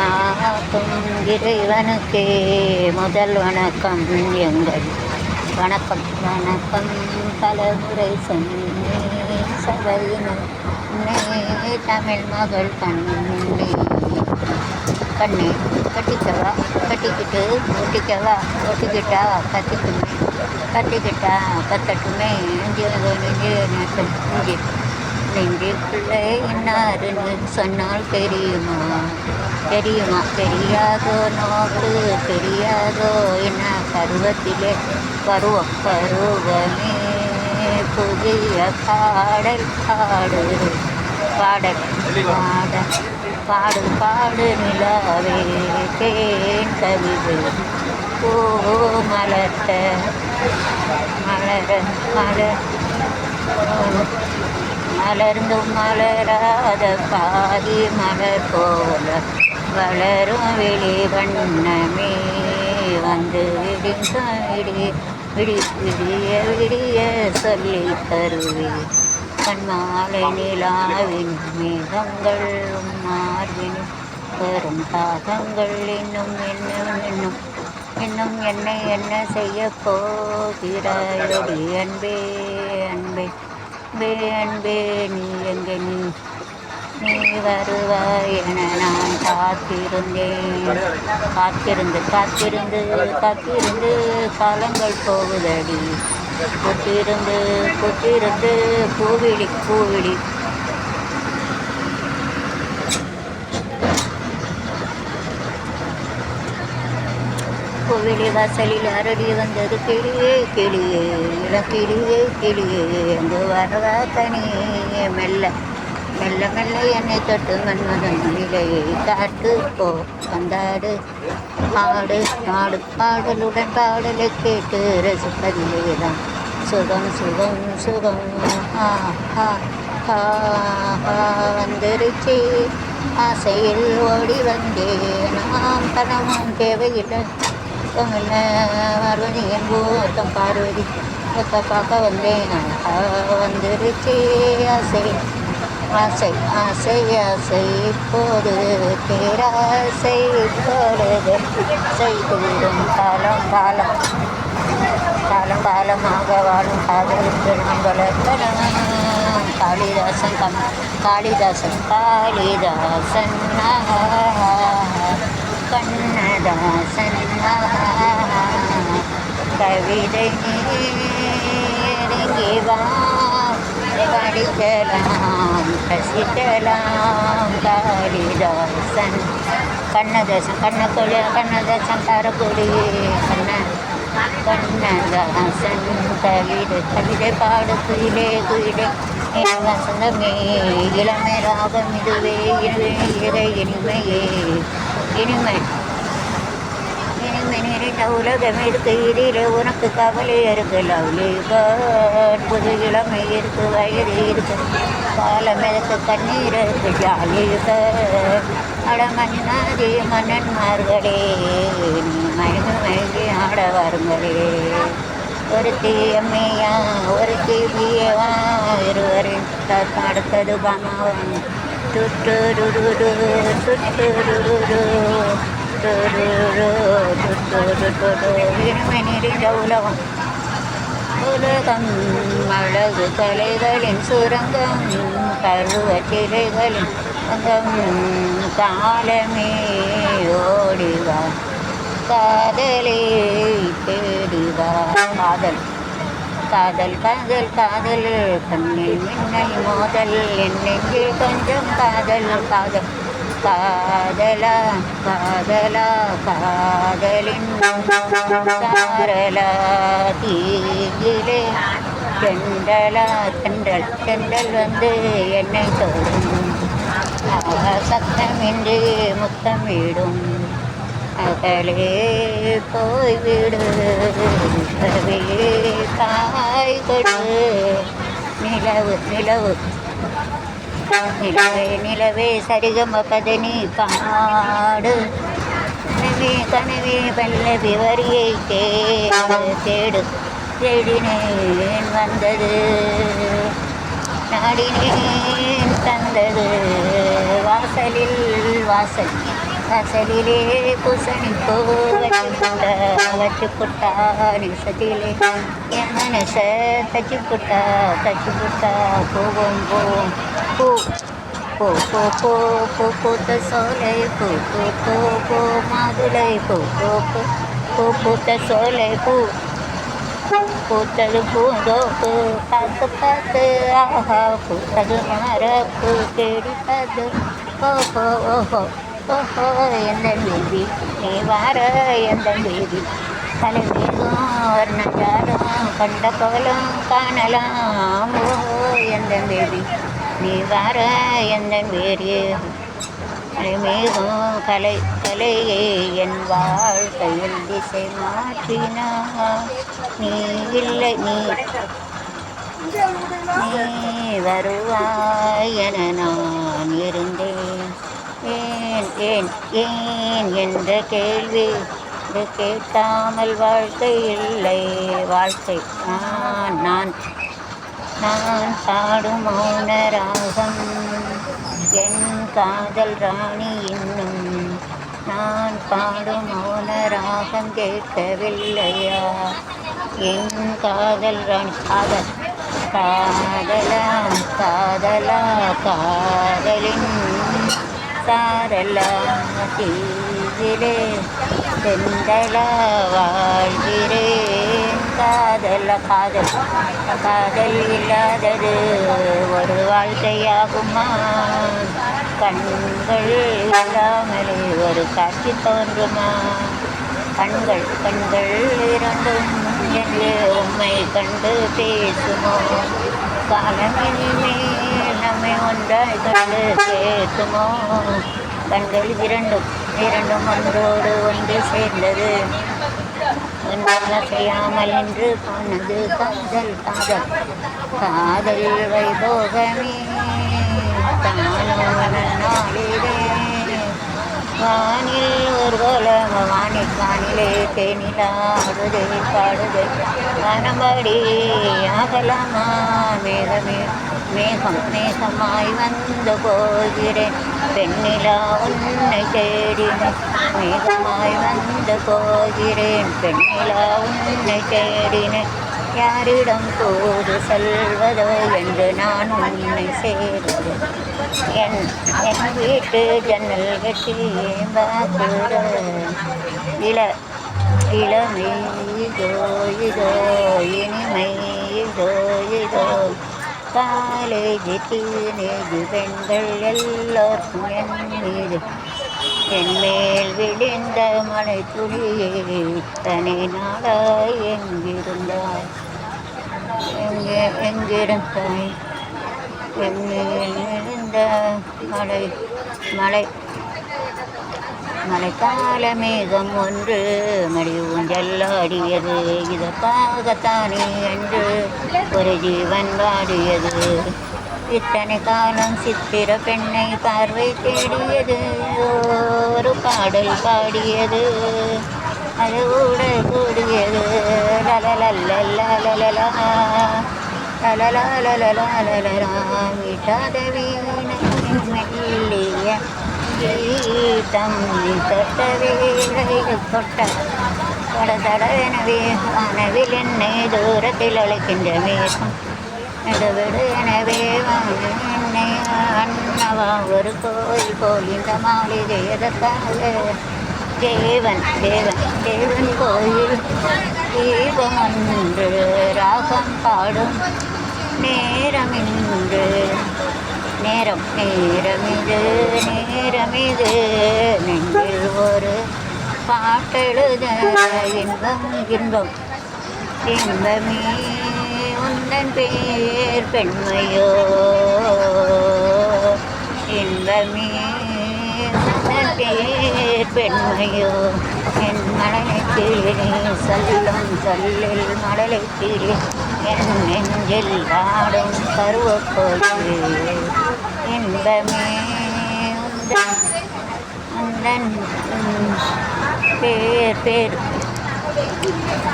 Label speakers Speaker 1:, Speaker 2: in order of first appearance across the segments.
Speaker 1: காக்கும் இறைவனுக்கே. முதல் வணக்கம் எங்கள். வணக்கம் வணக்கம் பலமுறை சொன்னே சபையினர் தமிழ் மகள் கண்ணே கண்ணே கட்டிக்கவா? கட்டிக்கிட்டு ஒட்டிக்கவா? ஒட்டிக்கிட்டா கத்திக்குமே. கத்திக்கிட்டா கத்தட்டுமே. நெஞ்சு நெஞ்சு நெஞ்சு நெஞ்சுக்குள்ளே என்னாருன்னு சொன்னால் தெரியுமா? தெரியுமா? தெரியாதோ நோக்கு தெரியாதோ என்ன? பருவத்திலே பருவம் பருவமே. புதிய பாடல் பாடு பாடல் பாடல் பாடு பாடு நிலாவே. தேன் கவிது ஓ மலர்த்த மலர மலர். மலர்ந்தும் மலராத பாதி மலர் போல வளரும் வெளி வண்ணமே. வந்து விடிந்த விடி விடி விடிய விடிய சொல்லி தருவேன் கண்மாலை நிலாவின் மேகங்கள் மார்பின் வரும் தாகங்கள் இன்னும் இன்னும் இன்னும் இன்னும் என்னை என்ன செய்ய போகிறாயடி அன்பே அன்பே. அன்பே நீ எங்கே நீ நீ வருவாய் என நான் காத்திருந்தேன். காத்திருந்து காத்திருந்து காத்திருந்து காலங்கள் போகுதடி. புத்திருந்து புத்திருந்து பூவிழி பூவிழி கோவிலி வாசலில் அரடி வந்தது கிளியே கிளியே இளக்கிளியே கிளியே அங்கு வரவா தனியே மெல்ல மெல்ல மெல்ல என்னை தொட்டு மன்மதன் நிலையை காட்டு போ வந்தாடு. பாடு நாடு பாடலுடன் பாடலை கேட்டு ரசிப்பதிலே தான் சுகம் சுகம் சுகம். ஆ ஆ ஆ வந்துருச்சு. ஆசையில் ஓடி வந்தேன். நாம் பணமும் தேவையில்லை. என்ன பார்வதி என் பூத்தம் பார்வதி. ஒத்த பார்க்க வந்தேன்? வந்துருச்சு ஆசை. ஆசை ஆசை ஆசை இப்போது பேராசை இப்பொழுது. செய்துவிடும் காலம் காலம். காலம் காலமாக வாழும் காதலுக்கு நாம் காளிதாசன் கம் காளிதாசன் காளிதாசன் கண்ணதாசன் கவிதை நீ வா படிக்கலாம் ரசிக்கலாம் காளிதாசன். கண்ணதாசன் கண்ணக்கொழி கண்ணதாசன் காரக்குடி கண்ண கண்ணதாசன் கவிதை கவிதை பாடு குயிலே குயிலே. என் வசந்தமே இளமை ராகம் இதுவே இனிமே இதை இனிமையே. இனிமை என்ன உலகம் இருக்கு இதில் உனக்கு கவலை இருக்கு லவ்லி பேர்ட் புது இளமை இருக்கு வயது இருக்கு காலம் இருக்கு கண்ணீர் இருக்கு ஜாலி பேர்ட் அட மன்னாதி மன்னன்மார்களே நீ மயங்கு மயங்கி ஆட வருங்களே. ஒரு தீயம்மையா ஒரு தீபியவா இருவரின் அடுத்தது பமாவன். துட்டுருடு துட்டுருடு துட்டு நிறைந்த உலகம் உலகம் அழகு கலைகளின் சுரங்கம் பருவ சிலைகளின் அங்கம் காலமே ஓடிவார் காதலே தேடிவார் காதல் காதல் காதல் காதல் கண்ணில் மின்னல் மோதல் என் நெஞ்சில் கொஞ்சம் காதல் காதல் காதலா காதலா காதலின் சாரலா தீயிலே தெண்டலா தெண்டல் தெண்டல் வந்து என்னை தொடும் சத்தமின்றி முத்தமிடும் அகலே போய்விடு கவே காய் கொடு நிலவு நிலவு நிலவே நிலவே சரிகம பதனி பாடு கனவே கனவே பல்லவி வரியை தேடு தேடு தேடினேன் வந்தது. நாடினேன் தந்தது. வாசலில் வாசல் sarili ko sa nipo at nipunta at nipunta ni sa dili yan na nasa tajiputa tajiputa po bong bong po po ta solay po po po po madulay po po po po ta solay po po ta lupo do po pato pato kiri pato po po po ஓஹோ எந்த baby நீ வார எந்த baby தலைவேகம் வர்ணஜாலம் கண்ட கோலம் காணலாம் ஓஹோ எந்த பேபி நீ வார எந்த பேரி மேகம் கலை கலையே என் வாழ்க்கையில் திசை மாற்றினா. நீ இல்லை நீ நீ வருவாய் என நான் இருந்தேன். ஏன் ஏன் ஏன் என்ற கேள்வி. இது கேட்காமல் வாழ்க்கை இல்லை. வாழ்க்கை. நான் நான் நான் பாடும் மௌன ராகம் என் காதல் ராணி இன்னும் நான் பாடும் மௌன ராகம் கேட்கவில்லையா? என் காதல் ராணி. காதல். காதலா காதலா காதலின் சாரெல்லாம் தீவிலே செந்தலா வாழ்கிறேன் காதல் காதல் காதல் இல்லாதது ஒரு வாழ்க்கையாகுமா? கண்கள் இல்லாமலே ஒரு காட்சி தோன்றுமா? கண்கள் கண்கள் இரண்டும் என்று உம்மை கண்டு பேசுமோ? காலமினிமேல் நம்மை ஒன்றாய் கண்டு சேர்த்துமோ? கண்கள் இரண்டும் இரண்டும் ஒன்றோடு ஒன்று சேர்ந்தது. ஒன்றாக செய்யாமல் என்று போனது காதல் காதல். காதல் வைபோகமே தானோன நாளிலே. வானில் ஒரு கோலம் வானி வானிலே தேனிலாடுதே பாடுதே. வானம்பாடி ஆகலாமா மேகமே மேகம் மேகமாய் வந்து போகிறேன் பெண்ணிலா உன்னை தேடினேன் மேகமாய் வந்து போகிறேன் பெண்ணிலா உன்னை தேடினேன் யாரிடம் போது செல்வதோ என்று நான் உன்னை சேர்ந்தேன் என் என் வீட்டு ஜன்னல் கட்டி பாக்குற இள இளமை இதோ இதோ இனிமை இதோ இதோ காலேஜ் டீனேஜ் பெண்கள் எல்லோருக்கும் என் மீது. என் மேல் விழுந்த மலை துளியே இத்தனை நாளாய் எங்கிருந்தாய்? எங்கே எங்கிருந்தாய் என் மேல் விழுந்த மலை மலை மழைக்கால மேகம் ஒன்று மடி ஊஞ்சல் ஆடியது. இதற்காகத்தானே என்று ஒரு ஜீவன் வாடியது. இத்தனை காலம் சித்திர பெண்ணை பார்வை தேடியது. ஒரு பாடல் பாடியது. அது கூட கூடியது. லலலல்லலலலலா வீட்டாத வீணை மெல்லிய கீதம் நீ தொட்ட வேலைகள் தொட்ட தொட தடவெனவே வானவில் என்னை தூரத்தில் அழைக்கின்ற மேகம் நடுவிடு எனவே என்னை அண்ணவா ஒரு கோயில் போல் இந்த மாளிகை எதற்காக? தேவன் தேவன் தேவன் கோயில். தீபம் ஒன்று ராகம் பாடும் நேரம் இன்று நேரம் நேரமிது நேரமிது நெஞ்சில் ஒரு பாட்டெழுத இன்பம் இன்பம். இன்பமே உந்தன் பேர் பெண்மையோ? இன்பமே உந்தன் பேர் பெண்மையோ? என் மலைக்கிளே சொல்லும் சொல்லில் மடலைக்கிளே என் நெஞ்சில் பாடும் பருவப்பொழுது இன்பமே உந்தன் பேர் பேர்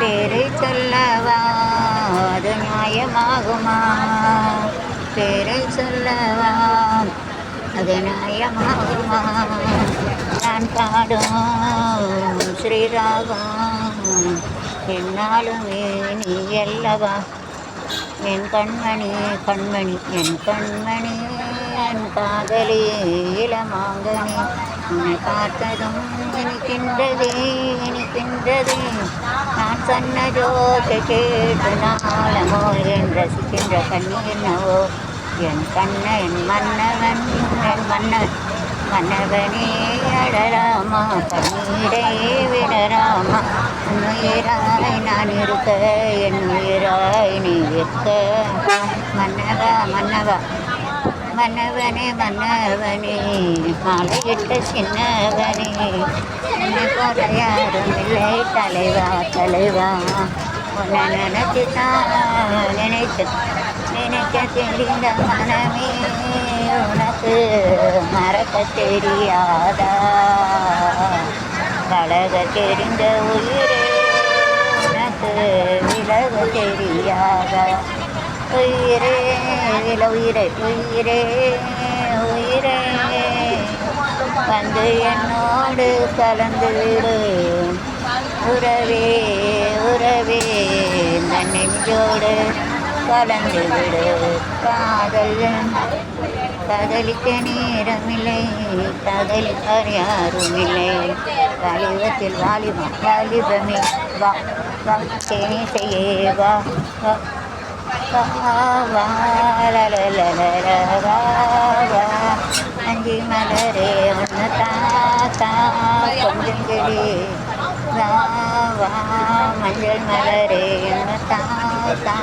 Speaker 1: பேரை சொல்லவா அது நியாயமாகுமா பேரை சொல்லவா அது நியாயமாகுமா நான் பாடும் ஸ்ரீராகம் என்னாலுமே நீ அல்லவா? என் கண்மணி கண்மணி என் கண்மணி. என் காதலே இளமாங்கனே உன்னை பார்த்ததும் இனிக்கின்றதே இனிக்கின்றதே. நான் சொன்ன ஜோக்கை கேட்டு நாளமோ என் ரசிக்கின்ற கண்ணீர் என்னவோ? என் கண்ண என் மன்னவன் என் மன்னன். மன்னவனே அடராமா கண்ணீரே விடராமா உன்னுயிராய் நான் இருக்க என் உயிராய் நீ இருக்க. மன்னவா மன்னவா மன்னவனே மன்னவனே மாலையிட்ட சின்னவனே என்னை போல யாரும் இல்லை தலைவா தலைவா. உன்னை நினைச்சு தான் நினைக்க தெரிந்த மனமே உனக்கு மறக்க தெரியாதா? பழக தெரிந்த உயிரே உனக்கு விலக தெரியாதா? உயிரே வில உயிரே உயிரே உயிரே. வந்து என்னோடு கலந்து விடு. உறவே உறவே இந்த நெஞ்சோடு கலந்து விடு. காதல் காதலிக்க நேரமில்லை காதலிப்பார் யாரும் இல்லை வாலிபத்தில் வாலிபம் வாலிபமே. வா வா தேனி செய்யே வா வா. அஞ்சி மலரே ஒன்று தாத்தா கொஞ்சம் கிளி வா மஞ்சள் மலரே ஒன்று தாத்தா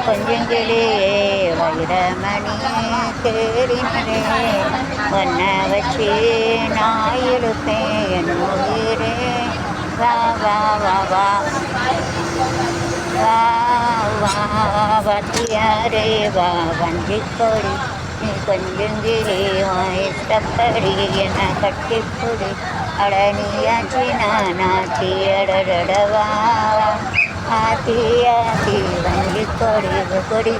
Speaker 1: கொஞ்சம் கிளியே வைரமணி தேடினரே ஒன்றை வச்சு நான் இழுப்பேன் என் உயிரே வா வா வா வா வா வா வாத்தியாரே வா வஞ்சிக்கொடி நீ கொஞ்சங்கிலே வா இஷ்டப்படி என கட்டிப்புடி அட நீயாச்சி நானாச்சி அடடடவா ஆத்தி ஆத்தி வஞ்சிக்கொடி கொடி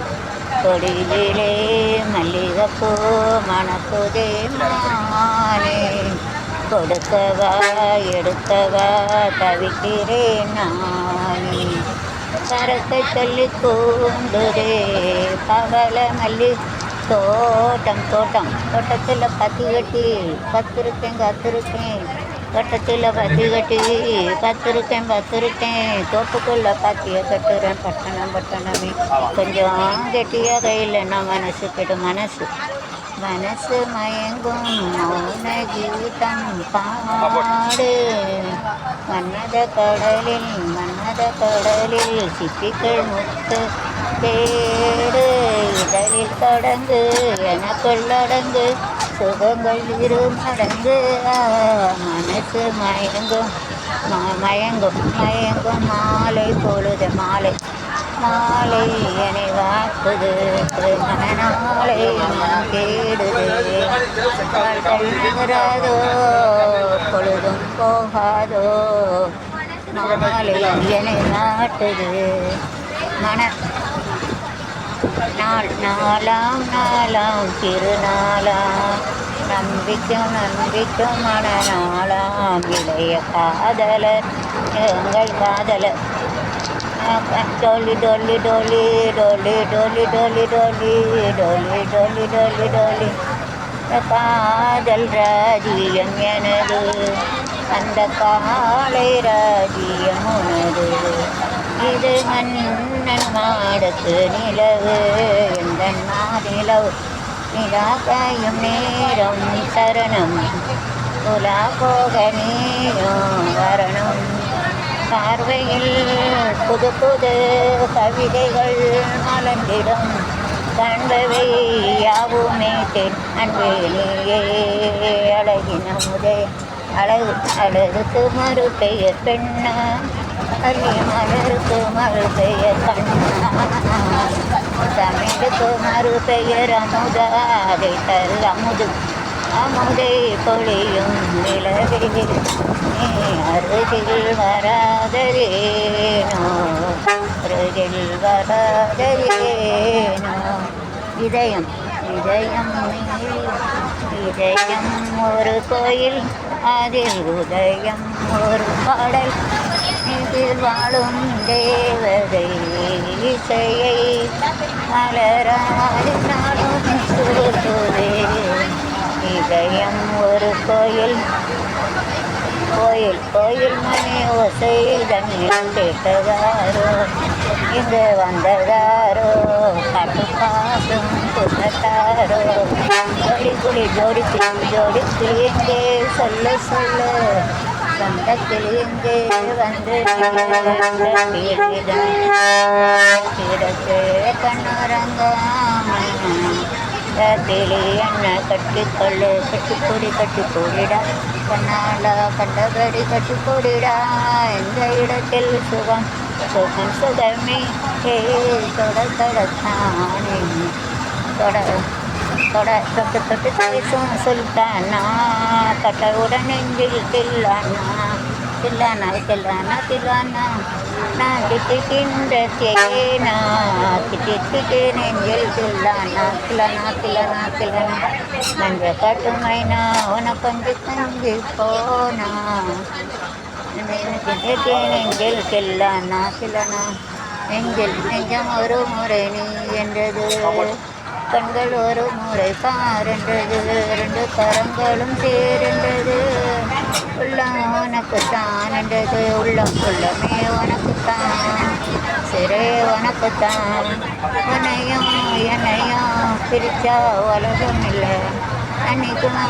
Speaker 1: கொடியிலே மல்லிகைப்பூ மணக்குதே மானே கொடுக்கவா எடுக்கவா தவிக்கிறேன் நானே கரத்தை சொல்லி கூண்டுதே. பவள மல்லி தோட்டம் தோட்டம். தோட்டத்தில் பத்து கட்டி பத்திருக்கேன் கத்திருக்கேன் தோட்டத்தில் பத்து கட்டி பத்திருக்கேன் பத்திருக்கேன் தோப்புக்குள்ளே பத்திய கட்டுறேன் பட்டணம் பட்டணமே. கொஞ்சம் கெட்டியாக கையில் நான் மனசு கெட்டு மனசு. மனசு மயங்கும் மௌன கீதம் பாடு. மன்னத கடலில் மன்னத கடலில் சிப்பிகள் முத்து தேடு. இதழில் தொடங்கு எனக்குள்ளடங்கு சுகங்கள் இரு மடங்கு மனசு மயங்கும் மயங்கும் மயங்கும் மாலை பொழுது மாலை. நாளை என்னை வாக்குது. மனநாளை மனம் தேடுது. நகராதோ பொழுதும் போகாதோ. நாளை என்னை நாட்டுது. மன நாள் நாளாம் நாளாம் திருநாளாம். நம்பிக்கும் நம்பிக்கும் மனநாளாம் இளைய காதலர் எங்கள் காதலர். டோலி டோலி டோலி டோலி டோலி டோலி டோலி டோலி டோலி டோலி டோலி காதல் ராஜ்யம் எனது அந்த காலை ராஜ்யம் உனது இது மன்னன் மாடத்து நிலவு எந்த நிலவு நிலா காயும் நேரம் சரணம் உலா போக நீயும் வரணும் பார்வையில் புது புது கவிதைகள் மலர்ந்திடும். காண்பவை யாவுமே தென். அன்பேலேயே அழகின முதே. அழகு அழகுக்கு மறு பெயர் பெண்ணா? அள்ளி மலருக்கு மறு பெயர் கண்ணா? தமிழுக்கு மறு பெயர் அமுதா அதை தரு அமுது. அமுதே பொழியும் நிலவே நீ அருகில் வராதரேனோ அருகில் வராதரேனோ இதயம் இதயம் இதயம் ஒரு கோயில் அதில் உதயம் ஒரு பாடல் இதில் வாழும் தேவதை இசையை மலராடினாலும் நாளும் இதயம் ஒரு கோயில். கோயில் கோயில் மணி ஓசை தண்ணீர் கேட்டதாரோ இங்கு வந்ததாரோ கட்டு பாட்டும் புகட்டாரோ. ஜோடி குழி ஜோடி கிளி ஜோடி கிளி சொல்ல சொல்ல. சொந்த கிளி வந்து கிடக்கு கண்ணுரங்க கிளி என்ன கட்டிக்கொள்ளு கட்டிக்கொடி கட்டிக்கொடிடா. கண்ணால கண்டபடி கட்டிக்கொடிடா. இந்த இடத்தில் சுகம்? சுகம் சுகமே. ஏ தொட தொடத்தானே தொட தொட தொட்டு தொட்டு பேசும் சுல்தானா கட்டவுடன் நெஞ்சில் தில்லானா. தில்லானா தில்லானா தில்லானா. தேனா நெஞ்சில் தில்லானா தில்லானா தில்லானா தில்லானா நன்ற கட்டுமைனா உனக்கு கொஞ்சம் கஞ்சி போனா. நெஞ்சில் தில்லானா தில்லானா நெஞ்சில் நெஞ்சம் ஒரு முறை நீ என்றது. கண்கள் ஒரு முறை பாருன்றது. ரெண்டு கரங்களும் சேருன்றது உள்ளம் உனக்கு தான் என்றது உள்ளம் உள்ளமே உனக்கு தான் சிறை உனக்கு தான் உன்னையும் என்னையும் பிரிச்சா உலகம் இல்லை அன்னைக்கும்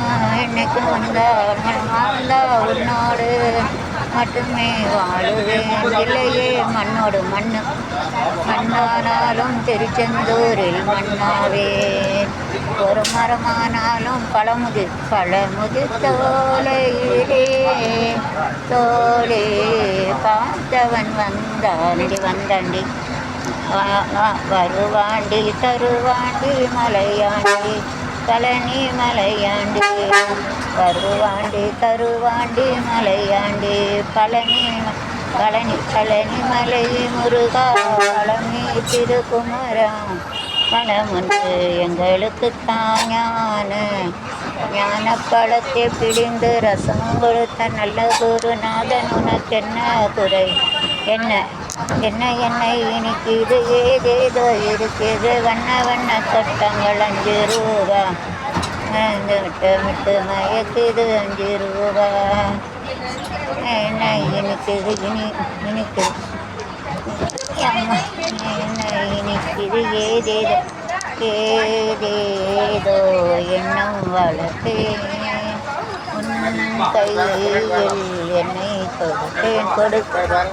Speaker 1: என்னைக்கும் வந்தா வாழ்ந்தா உன்னோடு மட்டுமே வாழுவேன். இல்லையே மண்ணோடு மண்ணு மண்ணானாலும் திருச்செந்தூரில் மண்ணாவே. ஒரு மரமானாலும் பழமுது பழமுது தோலையிலே. தோலே பார்த்தவன் வந்தானடி வந்தாண்டி வருவாண்டி தருவாண்டி மலையாண்டி பழனி மலையாண்டி. வருவாண்டி தருவாண்டி மலையாண்டி பழனி பழனி பழனி மலை முருகா பழனி திருக்குமரா மனமுன்று எங்களுக்கு ஞான ஞான பழத்தை பிடிந்து ரசம் கொடுத்த நல்ல குருநாதன் உனக்கு என்ன குறை? என்ன என்ன என்ன இன்னைக்கு இது ஏதேதோ இருக்குது வண்ண வண்ண சட்டங்கள் அஞ்சு ரூபா. விட்டு விட்டு மயக்குது அஞ்சு ரூபா. என்ன இனிக்குது இனி இனிக்குது என்ன இனிக்குது ஏதேதோ ஏதேதோ எண்ணம் வளர்த்தேன் உன் கையில் என்னை கொடுத்தேன் கொடுத்ததால்